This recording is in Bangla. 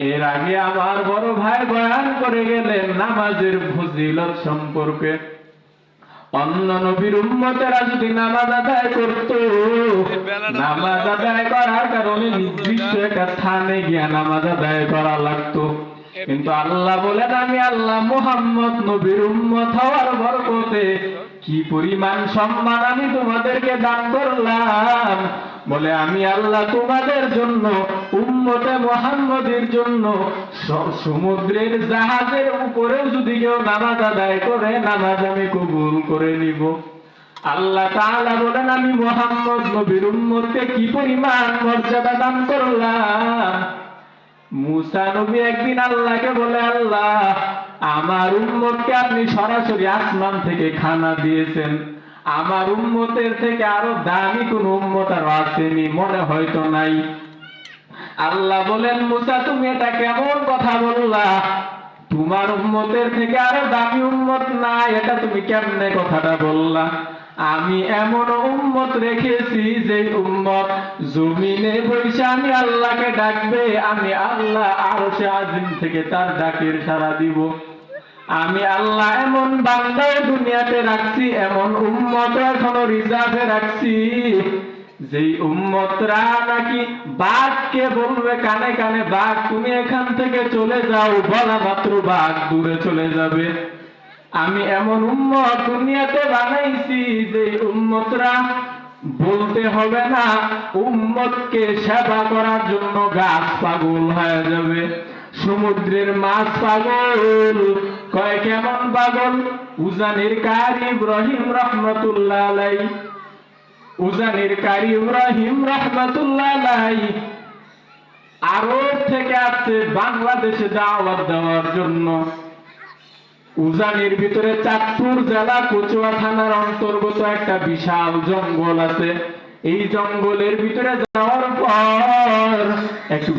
এর আগে আমার বড় ভাই বয়ান করে গেলেন নামাজের ফজিলত সম্পর্কে। অন্য নবীর উম্মতেরা যদি নামাজ আদায় করত, নামাজ আদায় করার কারণে নির্দিষ্ট একটা স্থানে গিয়া নামাজ আদায় করা লাগতো। কিন্তু আল্লাহ বলেন, আমি আল্লাহ মুহাম্মদ নবীর উম্মত হওয়ার বরকতে কি পরিমাণ সম্মান আমি তোমাদেরকে দান করলাম? বলে, আমি আল্লাহ তোমাদের জন্য, উম্মতে মোহাম্মদের জন্য সমুদ্রের জাহাজের উপরেও যদি কেউ নামাজ আদায় করে, নামাজ আমি কবুল করে নিব। আল্লাহ তাআলা বলেন, আমি মোহাম্মদ নবীর উম্মতকে কি পরিমাণ মর্যাদা দান করলাম? মুসা নবী একদিন আল্লাহকে বলে, আল্লাহ, আমার উম্মতকে আপনি সরাসরি আসমান থেকে খানা দিয়েছেন। আমার উম্মতের থেকে আরও দামি কোন উম্মত আর আসেনি, মনে হয়তো নাই। আল্লাহ বলেন, মুসা, তুমি এটা কেমন কথা বললা? তোমার উম্মতের থেকে আরও দামি উম্মত নাই, এটা তুমি কেমনে কথাটা বললা? আমি এমন উম্মত রেখেছি যে উম্মত জমিনে বসে আমি আল্লাহকে ডাকবে, আমি আল্লাহ আরও সে আজিম থেকে তার ডাকের সারা দিব। আমি আল্লাহ এমন বান্দাও দুনিয়াতে রাখছি, এমন উম্মত এখনও রিজার্ভে রাখছি। যেই উম্মতরা নাকি বাঘকে বলবে, কানে কানে, বাঘ, তুমি এখান থেকে চলে যাও, বলা মাত্র বাঘ দূরে চলে যাবে। আমি এমন উম্মত দুনিয়াতে বানাইছি যে উম্মতরা বলতে হবে না, উম্মতকে সেবা করার জন্য গাছ পাগল হয়ে যাবে। সমুদ্রের মাছ পাগল। কয় কেমন পাগল? উজানির কারি ইব্রাহিম রহমতুল্লাহ উজানির কারি ইব্রাহিম রহমতুল্লাহ আলাই আরব থেকে আসছে বাংলাদেশে দাওয়াত দেওয়ার জন্য। উজানির ভিতরে চাঁদপুর জেলা, কচুয়া থানার অন্তর্গত একটা বিশাল জঙ্গল আছে। এই জঙ্গলের ভিতরে যাওয়ার পর একটু